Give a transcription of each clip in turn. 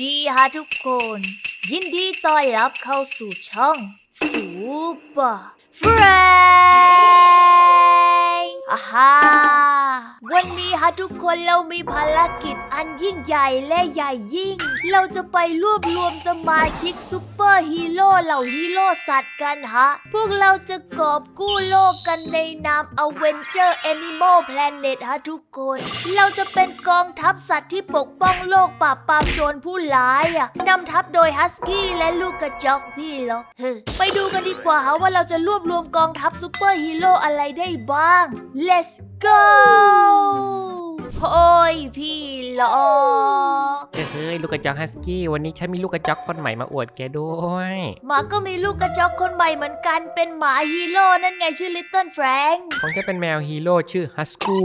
ดีฮะทุกคน ยินดีต้อนรับเข้าสู่ช่องซูเปอร์เฟรนอาฮาวันนี้ฮะทุกคนเรามีภารกิจ อันยิ่งใหญ่และใหญ่ยิ่ง เราจะไปรวบรวมสมาชิกซูเปอร์ฮีโร่เหล่าฮีโร่สัตว์กันฮะ พวกเราจะกอบกู้โลกกันในนาม Avenger Animal Planet ฮะทุกคน เราจะเป็นกองทัพสัตว์ที่ปกป้องโลกปราบปรามโจรผู้ร้ายอะนำทัพโดยฮัสกี้และลูกกระจอกพี่หรอกเฮ้ไปดูกันดีกว่าฮะว่าเราจะรวบรวมกองทัพซูเปอร์ฮีโร่อะไรได้บ้าง let's go โอ้ยพี่หลอกเฮ้ยลูกกระจอกฮัสกี้วันนี้ฉันมีลูกกระจอกคนใหม่มาอวดแกด้วย หมาก็มีลูกกระจอกคนใหม่เหมือนกันเป็นหมาฮีโร่นั่นไงชื่อลิตเติ้ลแฟรงค์ของฉันเป็นแมวฮีโร่ชื่อฮัสกู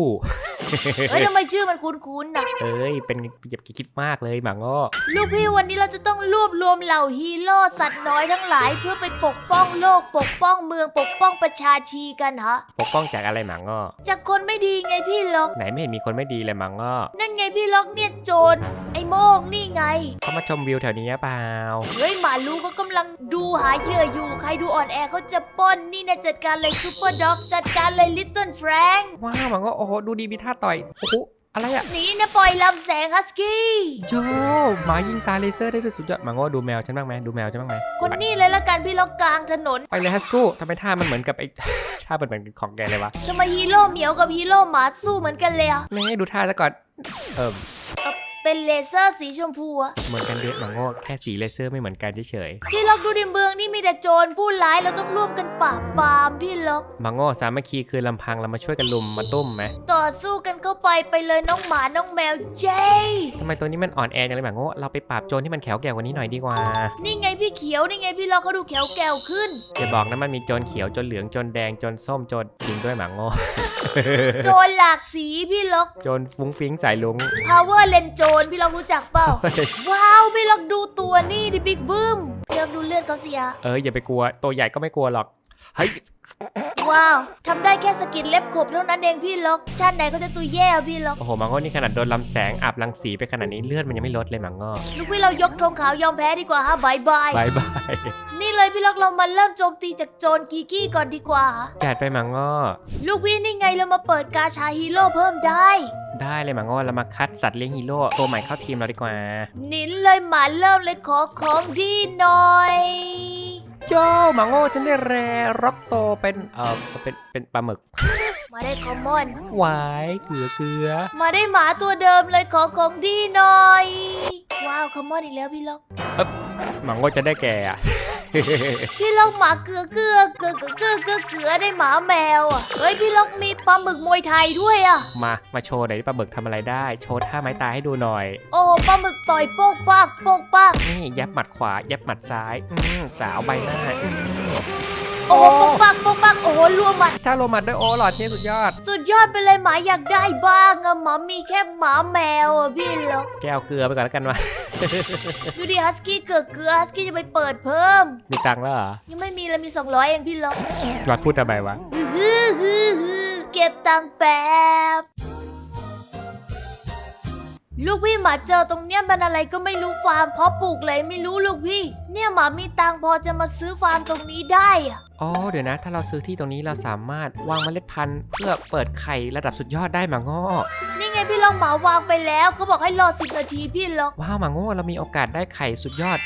เฮ้ยทำไมชื่อมันคุ้นๆน่ะเอ้ยเป็นอย่าคิดมากเลยหมาง้อลูกพี่วันนี้เราจะต้องรวบรวมเหล่าฮีโร่สัตว์น้อยทั้งหลายเพื่อไปปกป้องโลกปกป้องเมืองปกป้องประชาชีกันฮะ ปกป้องจากอะไรหมาง้อจากคนไม่ดีไงพี่ล็อกไหนไม่เห็นมีคนไม่ดีเลยหมาง้อนั่นไงพี่ล็อกเนี่ยโจรไอ้โมงนี่ไง เขามาชมวิวแถวนี้หรือเปล่า เฮ้ยหมาลูเขากำลังดูหาเหยื่ออยู่ ใครดูอ่อนแอเขาจะปล้นนี่นะจัดการเลยซูเปอร์ด็อก จัดการเลยลิตเติ้ลแฟรงค์ว้าวหมาง้อโอ้โหดูดีมีท่าต่อยโอ้โห อะไรอะหนีนะปล่อยลำแสงฮัสกี้โจหมายิงตาเลเซอร์ได้ด้วยสุดยอดหมาง้อดูแมวฉันบ้างไหมดูแมวฉันบ้างไหมคนนี้เลยละกันพี่ล็อกกลางถนน ไปเลยฮัสกูทำไมท่ามันเหมือนกับไอ้ ท่ามันเหมือนของแกเลยวะทำไมฮีโร่เหมียวกับฮีโร่หมาสู้เหมือนกันเลยอะไม่ให้ดูท่าซะก่อนเออ เป็นเลเซอร์สีชมพูอะเหมือนกันเด็ดหมาง้อแค่สีเลเซอร์ไม่เหมือนกันเฉยๆพี่ล็อกดูดิเมืองนี่มีแต่โจรผู้ร้ายเราต้องร่วมกันปราบปรามพี่ล็อกมาโง่สามัคคีคือลำพังเรามาช่วยกันลุมมาตุ้มไหมต่อสู้กันเข้าไปไปเลยน้องหมาน้องแมวเจทำไมตัวนี้มันอ่อนแอจังเลยมาโง่เราไปปราบโจรที่มันแข็งแกร่งกว่านี้หน่อยดีกว่านี่ไงพี่เขียวนี่ไงพี่ล็อกเขาดูแขวแกวขึ้น อย่าบอกนะมันมีโจรเขียวโจรเหลืองโจรแดงโจรส้มโจรจริงด้วยหมาโง่โจรหลากสีพี่ล็อก โจรฟุ้งฟิ้งสายลุง power เลนโจรพี่ล็อกรู้จักเปล่า ว้าวพี่ล็อกดูตัวนี่ดิบิ๊กบึ้มพี่ล็อกดูเลือดเขาเสีย เอออย่าไปกลัวตัวใหญ่ก็ไม่กลัวหรอก เฮ้ย ว้าวทำได้แค่สกินเล็บขบเท่านั้นเองพี่ล็อก ชาติไหนก็จะตัวแย่อะพี่ล็อก โอ้โหหมาโง่นี่ขนาดโดนลำแสงอาบรังสีไปขนาดนี้เลือดมันยังไม่ลดเลยหมาโง่ลูกพี่เรายกธงขาวยอมแพ้ดีกว่าฮะบายบาย บายบายนี่เลยพี่ล็อกเรามาเริ่มโจมตีจากโจรกีกี้ก่อนดีกว่า จัดไปหมาโง่ลูกพี่นี่ไงเรามาเปิดกาชาฮีโร่เพิ่มได้ ได้เลยหมาโง่เรามาคัดสัตว์เลี้ยงฮีโร่ตัวใหม่เข้าทีมเราดีกว่า นินเลยหมาเริ่มเลยขอของดีหน่อย โจหมาโง่ฉันได้แรร็อกโตเป็นเออเป็นเป็นปลาหมึก มาได้คอมมอนหวายเกลือเกลือมาได้หมาตัวเดิมเลยขอของดีหน่อย ว้าวคอมมอนอีกแล้วพี่ล็อกหมาโง่จะได้แก่อะ พี่ล็อกหมาเกลือเกลือเกลือเกลือเกลือเกลือเกลือได้หมาแมวอะเฮ้ยพี่ล็อกมีปลาหมึกมวยไทยด้วยอะ มา มาโชว์หน่อยดิปลาหมึกทำอะไรได้ โชว์ท่าไม้ตายให้ดูหน่อย โอ้ปลาหมึกต่อยโป๊กปากโป๊กปากนี่ยับหมัดขวา ยับหมัดซ้าย อืมสาวใบหน้าอืมโอ้ โป๊กปากโป๊กปากโอ้โหรัวหมัดถ้าโรมัดด้วยโอ้หลอดนี่สุดยอด สุดยอดไปเลยหมาอยากได้บ้างอะหมามีแค่หมาแมวอะพี่ล็อกแก้วเกลือไปก่อนแล้วกันวะดูดิฮัสกี้เกลือเกลือฮัสกี้จะไปเปิดเพิ่ม มีตังค์แล้วเหรอ ยังไม่มีเลยมี 200 เองพี่ล็อกหลอดพูดทำไมวะฮือฮือฮือเก็บตังค์แป๊บลูกพี่หมาเจอตรงเนี้ยมันอะไรก็ไม่รู้ฟาร์มเพาะปลูกเลยไม่รู้ลูกพี่ เนี่ยหมามีตังค์พอจะมาซื้อฟาร์มตรงนี้ได้อะ อ๋อเดี๋ยวนะ ถ้าเราซื้อที่ตรงนี้เราสามารถวางเมล็ดพันธุ์เพื่อเปิดไข่ระดับสุดยอดได้หมาโง่นี่ไงพี่ลองหมาวางไปแล้วเขาบอกให้รอสิบนาทีพี่ล็อกว้าวหมาโง่เรามีโอกาสได้ไข่สุดยอด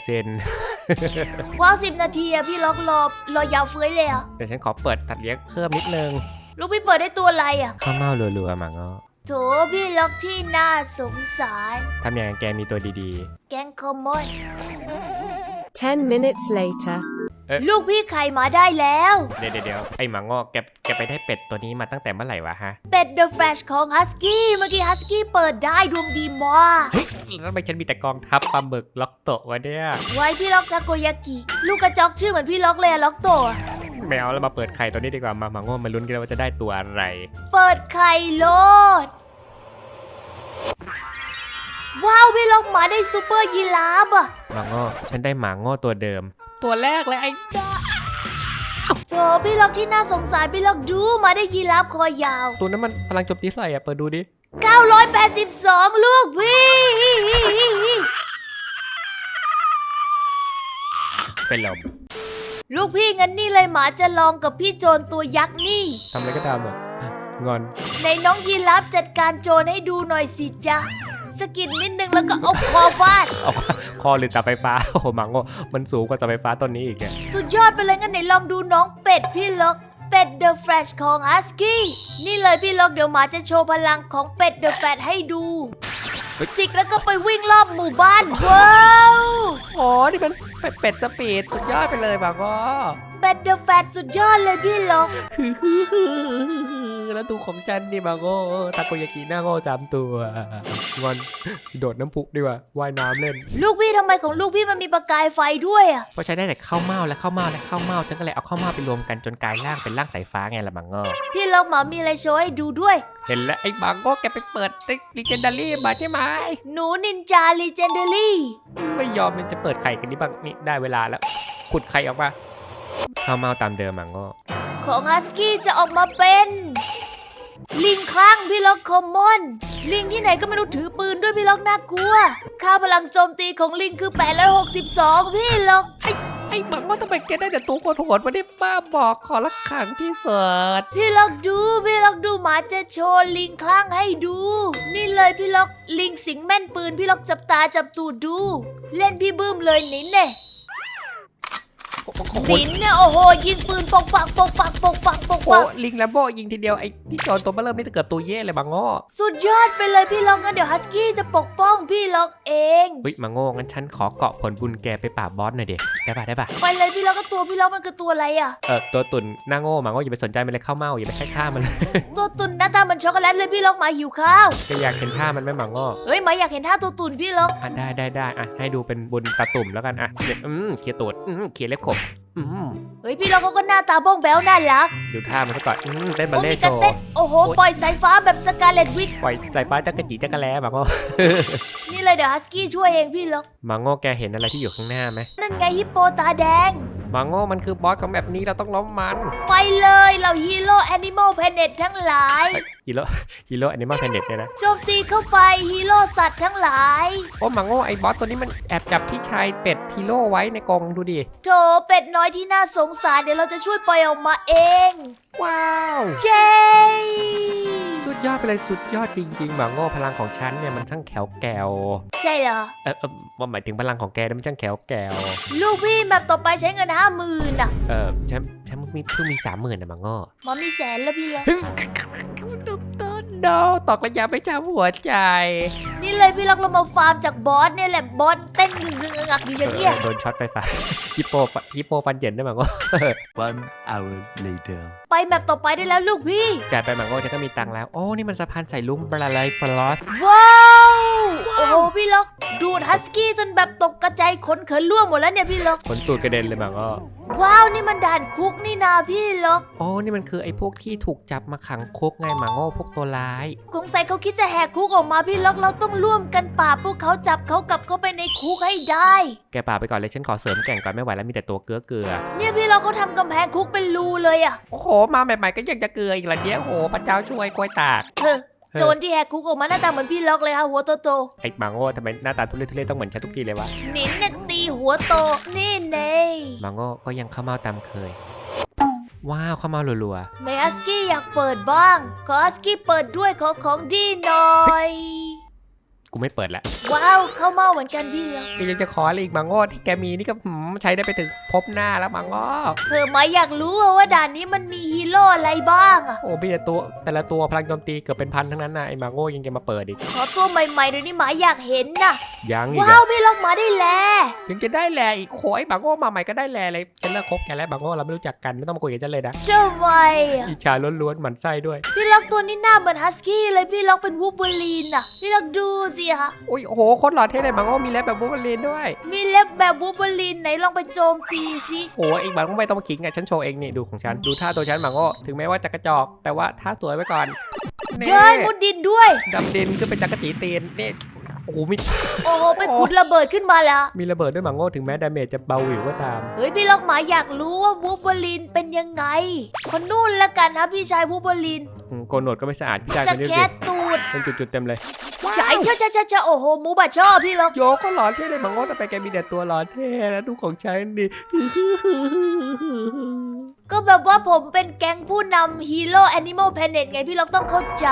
1%ว้าวสิบนาทีอะพี่ล็อกรอรอยาวเฟ้ยเลยอะเดี๋ยวฉันขอเปิดตัดเลี้ยงเพิ่มนิดนึงลูกพี่เปิดได้ตัวอะไรอะข้าวเม่ารัวๆหมาโง่โถพี่ล็อกที่น่าสงสารทำอย่างนั้นแกมีตัวดีแกงคอมมอน10 minutes later. ลูกพี่ไข่มาได้แล้วๆเดี๋ยวเดี๋ยวๆไอ้หมางอกแกแกไปได้เป็ดตัวนี้มาตั้งแต่เมื่อไหร่วะฮะ เป็ดเดอะแฟลชของฮัสกี้เมื่อกี้ฮัสกี้เปิดได้ดวงดีมากแล้วทำไมฉันมีแต่กองทัพปลาหมึกล็อกโตะวะเนี่ยไว้พี่ล็อกทาโกยากิ ลูกกระจอกชื่อเหมือนพี่ล็อกเลยอะล็อกโตะไม่เอาแล้วมาเปิดไข่ตัวนี้ดีกว่ามาหมาโง่มาลุ้นกันว่าจะได้ตัวอะไร เปิดไข่โลด ว้าวพี่ลกหมาได้ซูเปอร์ยีราฟอะหมาง้อฉันได้หมาง้อตัวเดิม ตัวแรกเลยไอ้โจพี่ล็อกที่น่าสงสารพี่ล็อกดูหมาได้ยีราฟคอยาว ตัวนั้นมันพลังจบที่เท่าไหร่ะเปิดดูดิ 982 ลูกพี่ เป็นลมลูกพี่งั้นนี่เลยหมาจะลองกับพี่โจนตัวยักษ์นี่ทำอะไรก็ตามอะงอน ในน้องยีราฟจัดการโจนให้ดูหน่อยสิจ๊ะ สะกิดนิดนึงแล้วก็เอาคอฟาดเอาคอหรือเสาไฟฟ้าโอ้โหมังโง่มันสูงกว่าเสาไฟฟ้าต้นนี้อีกอะสุดยอดไปเลยงั้นไหนลองดูน้องเป็ดพี่ล็อกเป็ดเดอะแฟลชของฮัสกี้นี่เลยพี่ล็อกเดี๋ยวหมาจะโชว์พลังของเป็ดเดอะแฟลชให้ดู จิกแล้วก็ไปวิ่งรอบหมู่บ้านว้าวโอ้นี่มันเป็ดเป็ดสปีดสุดยอดไปเลยมังโง่เป็ดเดอะแฟลชสุดยอดเลยพี่ล็อก แล้วดูของจันนี่มังโง่ตาโกยากิหน้าโง่จำตัวงอนโดดน้ำพุดีกว่าว่ายน้ำเล่น ลูกพี่ทำไมของลูกพี่มันมีประกายไฟด้วยอะเพราะใช้ได้แต่ข้าวเม่าและข้าวเม่าและข้าวเม่าฉันก็เลยเอาข้าวเม่าไปรวมกันจนกลายร่างเป็นร่างสายฟ้าไงละมังโง่พี่ล็อกหมามีอะไรโชว์ให้ดูด้วย เห็นแล้วไอ้มังโง่แกไปเปิดลิเจนดารี่มาใช่ไหมหนูนินจาลีเจนเดอรี่ไม่ยอมมันจะเปิดไข่กันนี่บ้างนี่ได้เวลาแล้ว ขุดไข่ออกมาข้าวเม่าตามเดิมมังโง่ ของฮัสกี้จะออกมาเป็น ลิงคลั่งพี่ล็อกคอมมอน ลิงที่ไหนก็ไม่รู้ถือปืนด้วยพี่ล็อกน่ากลัว ค่าพลังโจมตีของลิงคือ 862 พี่ล็อก ไอ้มังโง่ทำไมแกได้แต่ตัวโหดๆมาได้บ้าบอกขอละขังที่สุดพี่ล็อกดู พี่ล็อกดูหมาจะโชว์ลิงคลั่งให้ดู นี่เลยพี่ล็อกลิงสิงแม่นปืนพี่ล็อกจับตาจับตูดดู เล่นพี่บื้มเลยหนินเน่ โอ้โหหนินเนี่ยโอ้โหยิงปืนปกปักปกปักปกปักปกโอ้ปักลิงแลมโบยิงทีเดียวไอ้พี่จอนตัวเบลเริ่มนี่จะเกือบตัวเย่เลยมังโง่สุดยอดไปเลยพี่ล็อกงั้นเดี๋ยวฮัสกี้จะปกป้องพี่ล็อกเอง เฮ้ยมังโง่งั้นฉันขอเกาะผลบุญแกไปปราบบอสหน่อยเด็ได้ปะได้ปะไปเลยพี่ล็อกก็ตัวพี่ล็อกมันคือตัวอะไรอะเออตัวตุ่นหน้าโง่มังโง่อย่าไปสนใจมันเลยข้าวเม่าอย่าไปให้ค่ามันเลยตัวตุ่นหน้าตาเหมือนช็อกโกแลตเลยพี่ล็อกหมาหิวข้าวแกอยากเห็นท่ามันไหมมังโง่เฮ้ยหมาอยากเห็นท่าตัวตุ่นพี่ล็อกอะได้ได้ได้อะให้ดูเป็นบุญตาตุ่มแล้วกันอะเนี่ยอืมเขียตูดอืมเขียเล็บขบอืมเฮ้ยพี่ล็อกเขาก็หน้าตาบ้องแบ๊วน่ารักดูท่ามันซะก่อนอืมเต้นบัโอ้ลเล่มีต์กโชระว์เต้นโอ้โหโอ๊ยปล่อยสายฟ้าแบบสกาเลตวิทปล่อยสายฟ้าจักรจีจักรแล้มังโง่นี่เลยเดี๋ยวฮัสกี้ช่วยเองพี่ล็อกมังโง่แกเห็นอะไรที่อยู่ข้างหน้าไหมนั่นไงฮิปโปตาแดงมังโง่มันคือบอสของแบบนี้เราต้องล้มมันไปเลยเหล่าฮีโร่แอนิมอลแพเน็ตทั้งหลายฮีโร่ฮีโร่แอนิมอลแพนเน็ตเนี่ยนะโจมตีเข้าไปฮีโร่สัตว์ทั้งหลาย โอ้มังโง่ไอ้บอสตัวนี้มันแอบจับพี่ชายเป็ด ฮีโร่ไว้ในกรงดูดิ โถเป็ดน้อยที่น่าสงสารเดี๋ยวเราจะช่วยปล่อยออกมาเอง ว้าว เจสุดยอดไปเลยสุดยอดจริงๆหมังโง่พลังของฉันเนี่ยมันช่างแข็งแกวใช่เหรอ เออเออว่าหมายถึงพลังของแกนี่ยมันช่างแข็งแกวลูกพี่แบบต่อไปใช้เงินห้าหมื่นอะเออฉันฉันเพิ่งมีเพิ่งมีสามหมื่นนะหมังโง่หมอมีแสนแล้วพี่อกตุ๊บต้น โดตอกระยะไปจ้าหัวใจ นี่เลยพี่ล็อกเรามาฟาร์มจากบอสเนี่ยแหละบอสเต้นงึงงึงงักอยู่อย่างเงี้ยเออโดนช็อตไฟฟ้าฮิปโปฟฮิปโปฟันเหย็นได้มังโง่ One hour later. ไปแบบต่อไปได้แล้วลูกพี่จ่ายไปมังโง่ฉันก็มีตังค์แล้ว โอ้ นี่มันสะพานใส่ลุงบราไลฟลอส ว้าว โอ้โหพี่ล็อกดูดฮัสกี้จนแบบตกกระจายขนเขินล่วงหมดแล้วเนี่ยพี่ล็อกขนตูดกระเด็นเลยมังโง่ ว้าวนี่มันด่านคุกนี่นาพี่ล็อกโอ้นี่มันคือไอ้พวกที่ถูกจับมาขังคุกไงมังโง่พวกตัวร้ายสงสัยเขาคิดจะแหกคุกออกมาพี่ล็อกเราต้องร่วมกันปราบพวกเขาจับเขากลับเข้าไปในคุกให้ได้ แกป่าไปก่อนเลยฉันขอเสริมแก่งก่อนไม่ไหวแล้วมีแต่ตัวเกลือเกลือ เนี่ยพี่ล็อกเขาทำกำแพงคุกเป็นรูเลยอะโอ้โห มาใหม่ๆก็ยังจะเกลืออีกละเนี้ยโอ้โหพระเจ้าช่วยกล้วยตากเฮ้อโจรที่แหกคุกออกมาหน้าตาเหมือนพี่ล็อกเลยค่ะหัวโตไอ้มังโง่ทำไมหน้าตาทุเรศทุเรศต้องเหมือนฉันทุกทีเลยวะๆหนินเนี่ยตี หัวโตนี่เน่มังโง่ก็ยังเข้าเมาตามเคย ว้าวเข้าเมารัวเมอัสกี้อยากเปิดบ้าง ขออัสกี้เปิดด้วยขอของดีหน่อยๆ กูไม่เปิดละว้าวเข้าเมาเหมือนกันพี่ล็อกแกยังจะขออะไรอีกมังโง่ที่แกมีนี่ก็หืมใช้ได้ไปถึงพบหน้าแล้วมังโง่เธอไหมาอยากรู้อะว่าด่านนี้มันมีฮีโร่อะไรบ้างอะโอ้พี่แต่ตัวแต่ละตัวพลังโจมตีเกือบเป็นพันทั้งนั้นนะไอ้มังโง่ยังจะมาเปิดอีกขอตัวใหม่ๆเดี๋ยวนี้หมาอยากเห็นน่ะยังอีกว้าอะวพี่ล็อกหมาได้แลถึงจะได้แลอีกโอ้ยมังโง่มาใหม่ก็ได้แลเลยฉันเลิกคบแกแล้วมังโง่เราไม่รู้จักกันไม่ต้องมาคุยกับฉันเลยนะเจ้าไวอะอิจฉาล้วนๆหมันไส้ด้วย พี่ล็อกตัวนี้หน้าเหมือนฮัสกี้เลยพี่ล็อกเป็นวูบเบอรีนอะพี่ล็อกดูสิคะโอ้ยโอ้โหโคตรหล่อเท่เลยมังโง่มีเล็บแบบบูเบอรีนด้วย มีเล็บแบบวูบเบอรีนไหนลองไปโจมตีสิโอ้ยเองบังไม่ต้องมาขิงอะฉันโชว์เองนี่ดูของฉันดูท่าตัวฉันหมังโง่ถึงแม้ว่าจะกระจอก แต่ว่าท่าสวยไว้ก่อนนี่เจ้ยมุดดินด้วยดำดินขึ้นไปจักรจีตีนนี่โอ้โหมีโอ้โหไปขุดระเบิดขึ้นมาแล้ว มีระเบิดด้วยหมังโง่ถึงแม้ดาเมจจะเบาอยู่ก็ตาม เฮ้ยพี่ล็อกหมาอยากรู้ว่าวูบเบอรีนเป็นยังไง คนนู่นละกันนะพี่ชายวูบเบอรีนอืมโกนหนวดก็ไม่สะอาดพี่ชายจะคนนี้แคดิสตู ดเป็นจุดๆเต็มเลยใช่ใช่ใช่ใช่ใช่โอ้โหหมูบาช่อพี่ล็อกโยก็หลอนเท่เลยมังโง่แต่ไปแกมีแต่ตัวหลอนเท่แล้วดูของฉันดิก็แบบว่าผมเป็นแก๊งผู้นำฮีโร่แอนิมอลแพเน็ตไงพี่ล็อกต้องเข้าใจ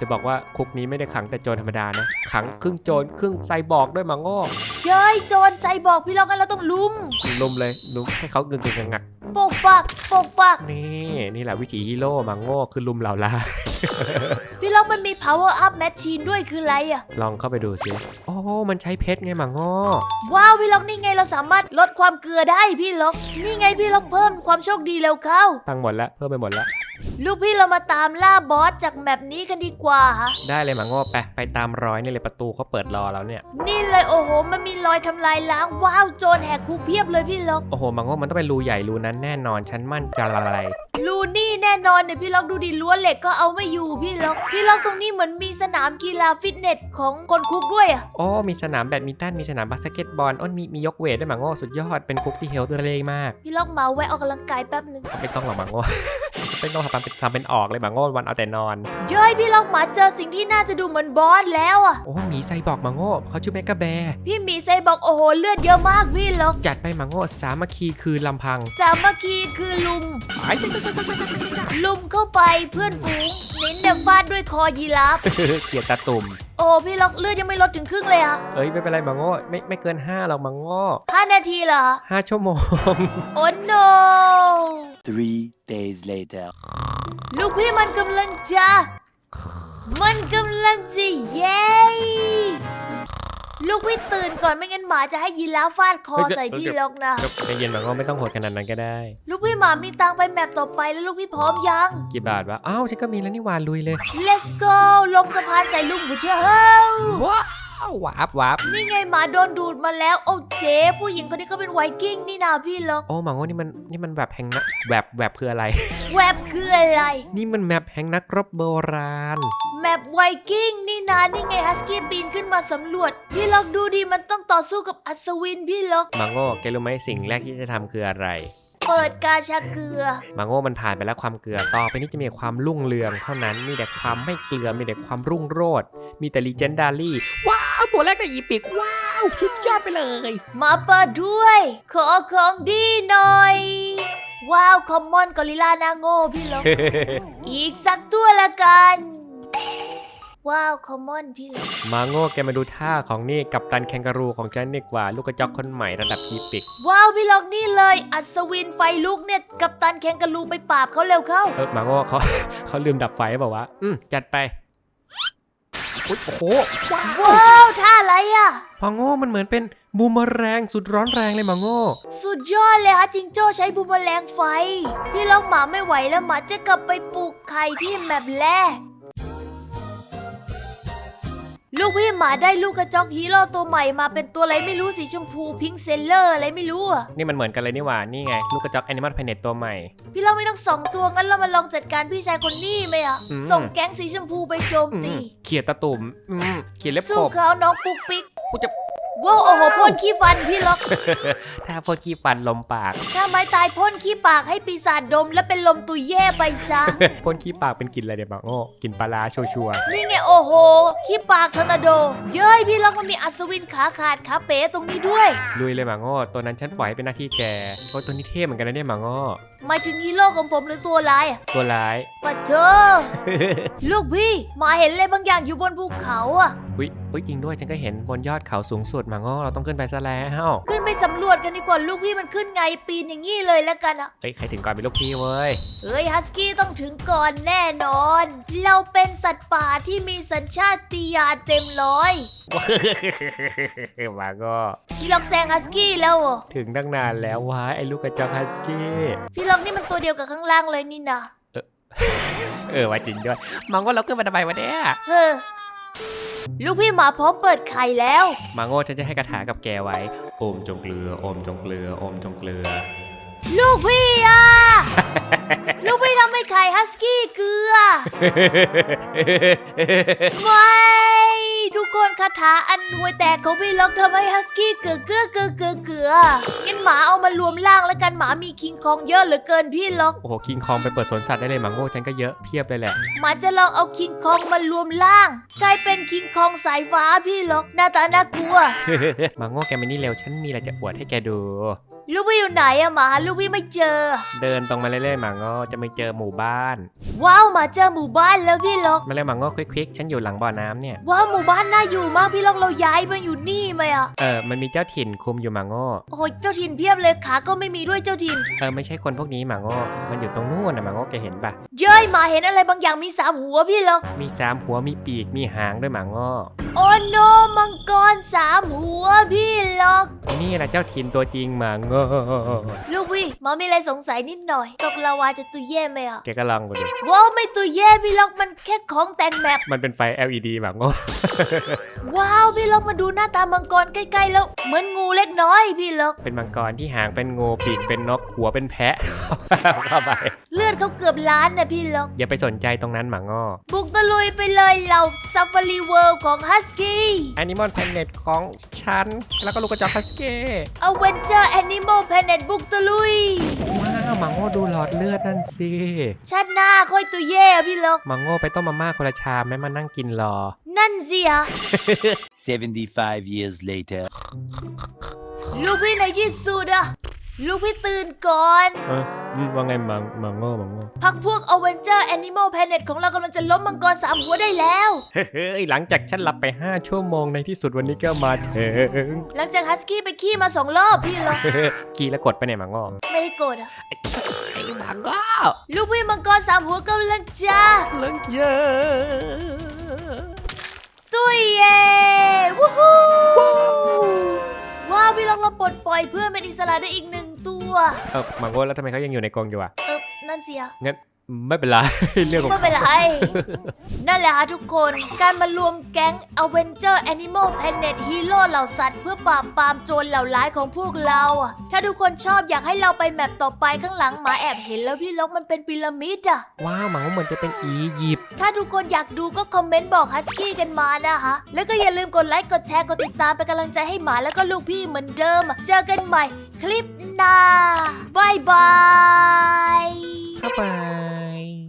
จะบอกว่าคุกนี้ไม่ได้ขังแต่โจรธรรมดานะ ขังครึ่งโจรครึ่งไซบอร์กด้วยมังโง่เจ้ยโจรใส่บอกพี่ล็อกกันเราต้องลุม ลุมเลยลุมให้เขากึ่งกึ่งงักปกปักปกปักๆนี่นี่แหละวิถีฮีโร่มังโง่คือลุมเหล่าลาพี่ล็อกมันมี power up machine ด้วยคืออะไรอะลองเข้าไปดูสิโอ้มันใช้เพชรไงมังโง่ว้าวพี่ล็อกนี่ไงเราสามารถลดความเกลือได้พี่ล็อก นี่ไงพี่ล็อกเพิ่มความโชคดีเร็วเข้า ตั้งหมดแล้วเพิ่มไปหมดแล้ว ลูกพี่เรามาตามล่าบอสจากแมปนี้กันดีกว่าฮะได้เลยมังโง่ไปไปตามรอยนี่เลยประตูเขาเปิดรอแล้วเนี่ย นี่เลยโอ้โห มันมีรอยทำลายล้างว้าวโจรแหกคุกเพียบเลยพี่ล็อก โอ้โหมังโง่มันต้องเป็นรูใหญ่รูนั้นแน่นอนฉันมั่นใจอะไรรูนี่แน่นอนเนี่ยพี่ล็อกดูดิรั้วเหล็กก็เอาไม่อยู่พี่ล็อก พี่ล็อกตรงนี้เหมือนมีสนามกีฬาฟิตเนสของคนคุกด้วยอะโอ้มีสนามแบดมินตันมีสนามบาสเกตบอลอ้นมีมียกเวทด้วยมังโง่สุดยอดเป็นคุกที่เฮลท์เลยมาก พี่ล็อกมาแวะออกกำลังกายแป๊บหนึ่งไม่ต้องหรอกมังโง่ไม่ต้องทำเป็นทำเป็นออกเลยมังโง่วันเอาแต่นอน เย้ยพี่ล็อกหมาเจอสิ่งที่น่าจะดูเหมือนบอสแล้วอะโอ้หมีไซบอร์กมังโง่เขาชื่อเมกาแบร์พี่หมีไซบอกโอ้โหเลือดเยอะมากพี่ล็อกจัดไปมังโง่สามัคคีคือลำพัง สามัคคีคือลุม ไอ้จ๊ะจ๊ะจ๊ะจ๊ะจ๊ะจ๊ะลุมเข้าไปเพื่อนฝูงเน้นเดฟาดด้วยคอยีราฟเกลียดตาตุ่ม โอ้พี่ล็อกเลือดยังไม่ลดถึงครึ่งเลยอะเอ้ยไม่เป็นไรมังโง่ไม่ไม่เกิน5หรอกมังโง่ห้านาทีเหรอ ห้าชั่วโมง โอ้โน Three days later. ลูกพี่มันกำลังจะ มันกำลังจะเย้ลูกพี่ตื่นก่อนไม่งั้นหมาจะให้ยีราฟฟาดคอใส่พี่ล็อกนะใจเย็นมังโง่ไม่ต้องโหดขนาดนั้นก็ได้ ลูกพี่หมามีตังค์ไปแมปต่อไปแล้วลูกพี่พร้อมยัง กี่บาทวะอ้าวฉันก็มีแล้วนี่หวานลุยเลย Let's go ลงสะพานใส่ลุงบุเชเฮลว้า ววาบวาบนี่ไงหมาโดนดูดมาแล้ว โอ้เจ๊ผู้หญิงคนนี้เขาเป็นไวกิ้งนี่นาพี่ล็อกโอ้มังโง่นี่มันนี่มันแบบแห่งนักแบบแบบคืออะไร แวบคืออะไร นี่มันแมปแห่งนักรบโบราณ แมปไวกิ้งนี่นานี่ไงฮัสกี้ปีนขึ้นมาสำรวจ พี่ล็อกดูดิมันต้องต่อสู้กับอัศวินพี่ล็อกมังโง่แกรู้ไหมสิ่งแรกที่จะทำคืออะไร เปิดกาชาเกลือ มังโง่มันผ่านไปแล้วความเกลือต่อไปนี้จะมีความรุ่งเรืองเท่านั้น มีแต่ความไม่เกลือ มีแต่ความรุ่งโรจน์ มีแต่ลีเจนดารี่ ว้าว ตัวแรกได้อีปิก ว้าว สุดยอดไปเลย มาเปิดด้วย ขอของดีหน่อย ว้าว คอมมอนกอริลลานาโง่พี่ล็อกอีกสักตัวละกัน ว้าวคอมมอนพี่ล็อกมาโง่แกมาดูท่าของนี่กับตันแคนการูของฉันดีกว่า ลูกกระจอกคนใหม่ระดับอีปิก ว้าวพี่ล็อกนี่เลย อัศวินไฟลุกเนี่ยกับตันแข่งกันลูไปปราบเขาเร็วเข้า เออมาโง่เขา เขาลืมดับไฟบอกว่าวะอืมจัดไปอุ๊ยโอ้โหว้าวท่าอะไรอะ มาโง่มันเหมือนเป็นบูมเมอแรงสุดร้อนแรงเลยมาโง่ สุดยอดเลยฮะจิงโจ้ใช้บูมแมลงไฟ พี่ล็อกหมาไม่ไหวแล้วหมาจะกลับไปปลูกไข่ที่แมปแรก ลูกพี่หมาได้ลูกกระจอกฮีโร่ตัวใหม่มาเป็นตัวอะไรไม่รู้สีชมพูพิงค์เซลเลอร์อะไรไม่รู้อะนี่มันเหมือนกันเลยนี่หว่า นี่ไง ลูกกระจอกแอนิมอลแพเน็ตตัวใหม่ พี่เราไม่ต้องสองตัวงั้นเรามาลองจัดการพี่ชายคนนี้ไหมอะอืม ส่งแก๊งสีชมพูไปโจมอืตีมเขียดตะตุ่มอืมเขียดเล็บสู้ขบเขาน้องปุ๊กปิ๊ก กูจะ ว้าวโอ้โหพ่นขี้ฟันพี่ล็อก ถ้าพวกขี้ฟันลมปาก ถ้าไม้ตายพ่นขี้ปากให้ปีศาจดมแล้วเป็นลมตุยแย่ไปซะพ่นขี้ปากเป็นกลิ่นอะไรเดี๋ยวบอกโอ้กลิ่นปลาร้าชัวร์นี่ไงโอ้โหขี้ปากทอร์นาโด เย้ยพี่ล็อกมันมีอัศวินขาขาดขาเป๋ตรงนี้ด้วยๆลุยเลยหมาโง่ตัวนั้นฉันปล่อยให้เป็นหน้าที่แกโอ้ตัวนี้เท่เหมือนกันนะเนี่ยหมาโง่หมายถึงฮีโร่ของผมหรือตัวร้ายอะตัวร้ายปะเธอลูกพี่หมาเห็นอะไรบางอย่างอยู่บนภูเขาอะ อุ้ยอุ้ยจริงด้วยฉันก็เห็นบนยอดเขาสูงสุดหมาโง่เราต้องขึ้นไปซะแล้วขึ้นไปสำรวจกันดีกว่าลูกพี่มันขึ้นไงปีนอย่างนี้เลยแล้วกันอะเอ้ยใครถึงก่อนเป็นลูกพี่เว้ยเอ้ยฮัสกี้ต้องถึงก่อนแน่นอน เราเป็นสัตว์ป่าที่มีสัญชาติญาณเต็มร้อยหมาโง่พี่ล็อกแซงฮัสกี้แล้วเหรอถึงตั้งนานแล้วว้ายไอ้ลูกกระจอกฮัสกี้พี่ล็อกนี่มันตัวเดียวกับข้างล่างเลยนี่นะเออว่าจริงด้วยหมาโง่เราขึ้นมาทำไมวะเนี่ยเฮ้อ ลูกพี่หมาพร้อมเปิดไข่แล้วหมาโง่ฉันจะให้คาถากับแกไว้ โอมจงเกลือ โอมจงเกลือ โอมจงเกลือ ลูกพี่อะ ลูกพี่ทำให้ไข่ฮัสกี้เกลือ ไม่ ทุกคนคาถาอันห่วยแตกของพี่ล็อกทำให้ฮัสกี้เกลือเกลือเกลือเกลือเกลืองั้นหมาเอามารวมร่างแล้วกันหมามีคิงคองเยอะเหลือเกินพี่ล็อก โอ้โหคิงคองไปเปิดสวนสัตว์ได้เลยหมาโง่ฉันก็เยอะเพียบเลยแหละ หมาจะลองเอาคิงคองมารวมร่าง กลายเป็นคิงคองสายฟ้าพี่ล็อกหน้าตาน่ากลัว หมาโง่แกมานี่เร็วฉันมีอะไรจะอวดให้แกดู ลูกพี่อยู่ไหนอะหมา ลูกพี่ไม่เจอ เดินตรงมาเรื่อยๆหมาโง่จะไม่เจอหมู่บ้าน ว้าวหมาเจอหมู่บ้านแล้วพี่ล็อกมาเร็วหมาโง่ควิกๆฉันอยู่หลังบ่อน้ำเนี่ย ว้าวหมู่บ้านน่าอยู่มากพี่ล็อกเราย้ายมาอยู่นี่ไหมอะเออมันมีเจ้าถิ่นคุมอยู่หมาโง่โอ้ยเจ้าถิ่นเพียบเลยขาก็ไม่มีด้วยเจ้าถิ่นเออไม่ใช่คนพวกนี้หมาโง่มันอยู่ตรงนู้นนะหมาโง่แกเห็นปะเย้ยหมาเห็นอะไรบางอย่างมีสามหัวพี่ล็อกมีสามหัวมีปีกมีหางด้วยหมาโง่โอ้โนมังกรสามหัวพี่ล็อก นี่แหละเจ้าถิ่นตัวจริงหมาโง่ลูกพี่หมามีอะไรสงสัยนิดหน่อย ตกลาวาจะตุยเย่ไหมอะแกก็ลองดูดิว้าวไม่ตุยเย่พี่ล็อกมันแค่ของแต่งแมปมันเป็นไฟ LED หมาโง่ว้าวพี่ล็อกมาดูหน้าตามังกรใกล้ๆแล้ว เหมือนงูเล็กน้อยพี่ล็อกเป็นมังกรที่หางเป็นงูปีกเป็นนกหัวเป็นแพะเข้าไปเลือดเขาเกือบล้านนะพี่ล็อกอย่าไปสนใจตรงนั้นหมาโง่บุกตะลุยไปเลยเหล่าซัฟฟารีเวิลด์ของฮัสกี้แอนิมอลแพนเน็ตของฉันแล้วก็ลูกกระจอกฮัสเก้อเวนเจอร์แอนิมอลแพเน็ตบุกตะลุย ว้าวหมาโง่ดูหลอดเลือดนั่นสิชาติหน้าค่อยตุยเย่อะพี่ล็อกหมาโง่ไปต้มมาม่าคนละชามแม่มานั่งกินรอ นั่นสิฮะ75 years later. ลูกพี่ในที่สุดอะ ลูกพี่ตื่นก่อน เอออืมว่าไงหมาหมาโง่หมาโง่พักพวกอเวนเจอร์แอนิมอลแพเน็ตของเรากำลังจะล้มมังกรสามหัวได้แล้ว เฮ้ยหลังจากฉันหลับไป 5 ชั่วโมงในที่สุดวันนี้ก็มาถึงหลังจากฮัสกี้ไปขี้มาสองรอบพี่ล็อกกี่แล้วกดไปไหนหมาโง่ไม่ได้โกรธอะไอ้หมาโง่ลูกพี่มังกรสามหัวกำลังจะเลิกเยอะตุยเย่วู้ฮู้ว้าวพี่ล็อกเราปลดปล่อยเพื่อนเป็นอิสระได้อีกหนึ่ง ตัวเออหมาโง่แล้วทำไมเขายังอยู่ในกรงอยู่อะเออนั่นสิอะงั้น ไม่เป็นไร เรื่องของไม่เป็นไร นั่นแหละฮะทุกคน การมารวมแก๊ง Avenger Animal Planet Hero เหล่าสัตว์ เพื่อปราบปรามโจรเหล่าร้ายของพวกเราอะถ้าทุกคนชอบอยากให้เราไปแมปต่อไปข้างหลังหมาแอบเห็นแล้วพี่ล็อกมันเป็นพีระมิดอะว้าวหมาโง่เหมือนจะเป็นอียิปต์ถ้าทุกคนอยากดูก็คอมเมนต์บอกฮัสกี้กันมานะคะ แล้วก็อย่าลืมกดไลค์กดแชร์กดติดตามเป็นกำลังใจให้หมาแล้วก็ลูกพี่เหมือนเดิม เจอกันใหม่ คลิปหน้าบายบาย 拜拜。